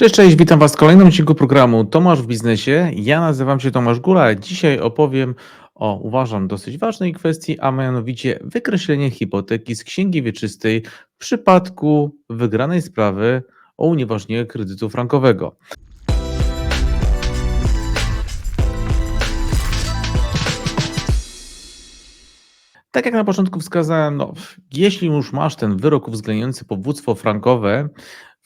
Cześć, cześć, witam Was w kolejnym odcinku programu Tomasz w biznesie. Ja nazywam się Tomasz Gula. Dzisiaj opowiem o, uważam, dosyć ważnej kwestii, a mianowicie wykreślenie hipoteki z księgi wieczystej w przypadku wygranej sprawy o unieważnienie kredytu frankowego. Tak jak na początku wskazałem, no, jeśli już masz ten wyrok uwzględniający powództwo frankowe,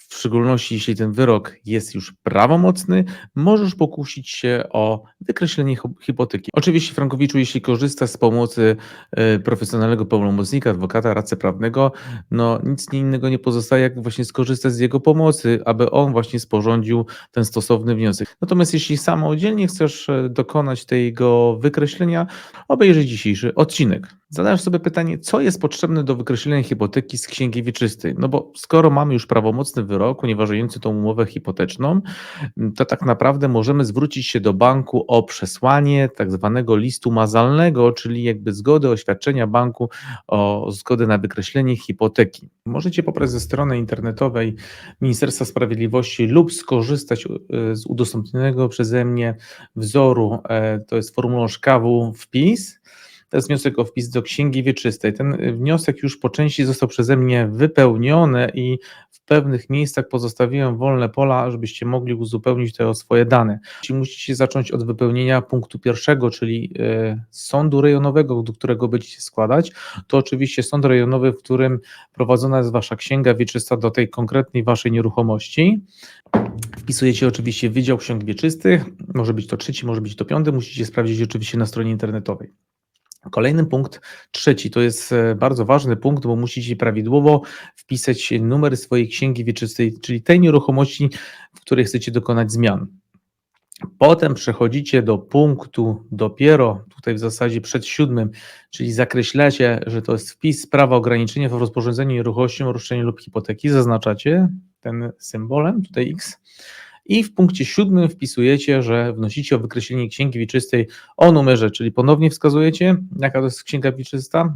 w szczególności jeśli ten wyrok jest już prawomocny, możesz pokusić się o wykreślenie hi- hipoteki. Oczywiście, Frankowiczu, jeśli korzystasz z pomocy e, profesjonalnego pełnomocnika, adwokata, radcy prawnego, no nic innego nie pozostaje, jak właśnie skorzystać z jego pomocy, aby on właśnie sporządził ten stosowny wniosek. Natomiast jeśli samodzielnie chcesz e, dokonać tego wykreślenia, obejrzyj dzisiejszy odcinek. Zadasz sobie pytanie, co jest potrzebne do wykreślenia hipoteki z księgi wieczystej? No bo skoro mamy już prawomocny wyrok unieważniający tą umowę hipoteczną, to tak naprawdę możemy zwrócić się do banku o przesłanie tak zwanego listu mazalnego, czyli jakby zgody, oświadczenia banku o zgodę na wykreślenie hipoteki. Możecie pobrać ze strony internetowej Ministerstwa Sprawiedliwości lub skorzystać e, z udostępnionego przeze mnie wzoru, e, to jest formularz KW wpis, to jest wniosek o wpis do Księgi Wieczystej. Ten wniosek już po części został przeze mnie wypełniony i w pewnych miejscach pozostawiłem wolne pola, żebyście mogli uzupełnić te swoje dane. Musicie zacząć od wypełnienia punktu pierwszego, czyli y, sądu rejonowego, do którego będziecie składać, to oczywiście sąd rejonowy, w którym prowadzona jest wasza księga wieczysta do tej konkretnej waszej nieruchomości. Wpisujecie oczywiście Wydział Ksiąg Wieczystych, może być to trzeci, może być to piąty, musicie sprawdzić oczywiście na stronie internetowej. Kolejny punkt, trzeci, to jest e, bardzo ważny punkt, bo musicie prawidłowo wpisać numer swojej księgi wieczystej, czyli tej nieruchomości, w której chcecie dokonać zmian. Potem przechodzicie do punktu dopiero tutaj w zasadzie przed siódmym, czyli zakreślacie, że to jest wpis prawa ograniczenia w rozporządzeniu nieruchomością, roszczeniu lub hipoteki, zaznaczacie ten symbolem, tutaj X. I w punkcie siódmym wpisujecie, że wnosicie o wykreślenie księgi wieczystej o numerze, czyli ponownie wskazujecie, jaka to jest księga wieczysta.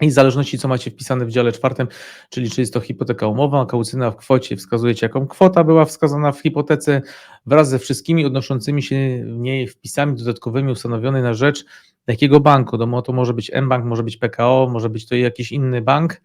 I w zależności, co macie wpisane w dziale czwartym, czyli czy jest to hipoteka umowa, kaucyjna w kwocie, wskazujecie, jaką kwota była wskazana w hipotece, wraz ze wszystkimi odnoszącymi się w niej wpisami dodatkowymi ustanowione na rzecz jakiego banku. No, to może być mBank, może być PKO, może być to jakiś inny bank.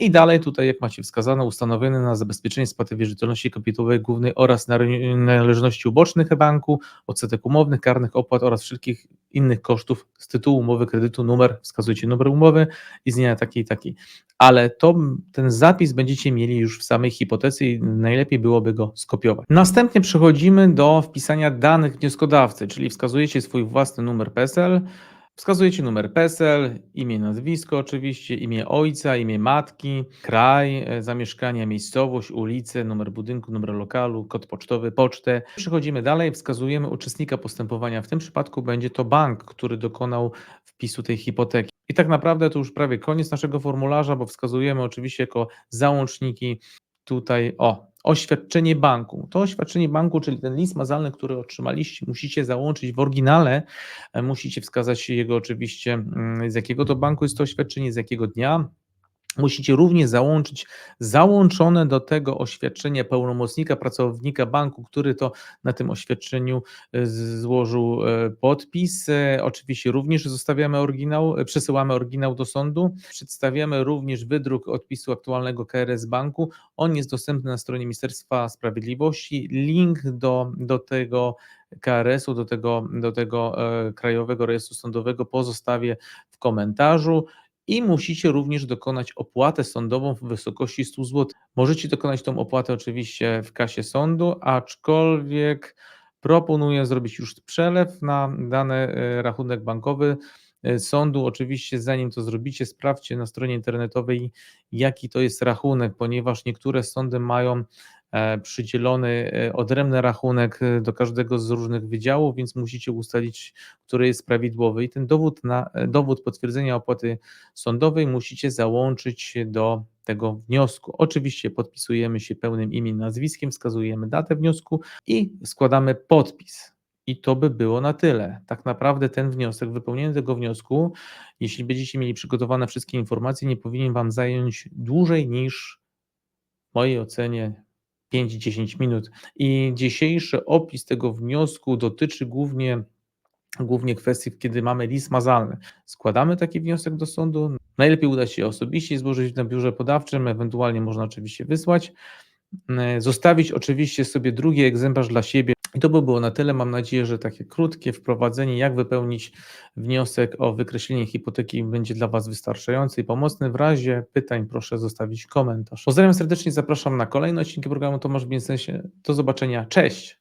I dalej tutaj, jak macie wskazane, ustanowiony na zabezpieczenie spłaty wierzytelności kapitałowej głównej oraz należności ubocznych banku, odsetek umownych, karnych opłat oraz wszelkich innych kosztów z tytułu umowy kredytu, numer, wskazujecie numer umowy i z dnia takiej takiej. Ale to, ten zapis będziecie mieli już w samej hipotece i najlepiej byłoby go skopiować. Następnie przechodzimy do wpisania danych wnioskodawcy, czyli wskazujecie swój własny numer PESEL, Wskazujecie numer PESEL, imię, nazwisko oczywiście, imię ojca, imię matki, kraj e, zamieszkania, miejscowość, ulicę, numer budynku, numer lokalu, kod pocztowy, pocztę. Przechodzimy dalej, wskazujemy uczestnika postępowania. W tym przypadku będzie to bank, który dokonał wpisu tej hipoteki. I tak naprawdę to już prawie koniec naszego formularza, bo wskazujemy oczywiście jako załączniki tutaj, o, oświadczenie banku. To oświadczenie banku, czyli ten list mazalny, który otrzymaliście, musicie załączyć w oryginale, e, musicie wskazać jego oczywiście, mm, z jakiego to banku jest to oświadczenie, z jakiego dnia, Musicie również załączyć załączone do tego oświadczenia pełnomocnika, pracownika banku, który to na tym oświadczeniu e, złożył e, podpis. E, oczywiście również zostawiamy oryginał, przesyłamy oryginał do sądu. Przedstawiamy również wydruk odpisu aktualnego KRS banku. On jest dostępny na stronie Ministerstwa Sprawiedliwości. Link do, do tego KRS-u, do tego, do tego Krajowego Rejestru Sądowego pozostawię w komentarzu i musicie również dokonać opłatę sądową w wysokości 100 zł. Możecie dokonać tą opłatę oczywiście w kasie sądu, aczkolwiek proponuję zrobić już przelew na dany e, rachunek bankowy e, sądu. Oczywiście, zanim to zrobicie, sprawdźcie na stronie internetowej, jaki to jest rachunek, ponieważ niektóre sądy mają przydzielony e, odrębny rachunek e, do każdego z różnych wydziałów, więc musicie ustalić, który jest prawidłowy. I ten dowód, na, dowód potwierdzenia opłaty sądowej musicie załączyć do tego wniosku. Oczywiście podpisujemy się pełnym imieniem, nazwiskiem, wskazujemy datę wniosku i składamy podpis. I to by było na tyle. Tak naprawdę ten wniosek, wypełnienie tego wniosku, jeśli będziecie mieli przygotowane wszystkie informacje, nie powinien Wam zająć dłużej niż w mojej ocenie 5-10 minut. I dzisiejszy opis tego wniosku dotyczy głównie głównie kwestii, kiedy mamy list mazalny. Składamy taki wniosek do sądu. Najlepiej uda się osobiście złożyć na biurze podawczym, ewentualnie można oczywiście wysłać. Zostawić oczywiście sobie drugi egzemplarz dla siebie. I to by było na tyle. Mam nadzieję, że takie krótkie wprowadzenie, jak wypełnić wniosek o wykreślenie hipoteki będzie dla Was wystarczające i pomocne. W razie pytań proszę zostawić komentarz. Pozdrawiam serdecznie, zapraszam na kolejne odcinki programu Tomasz w Biznesie. Do zobaczenia, cześć!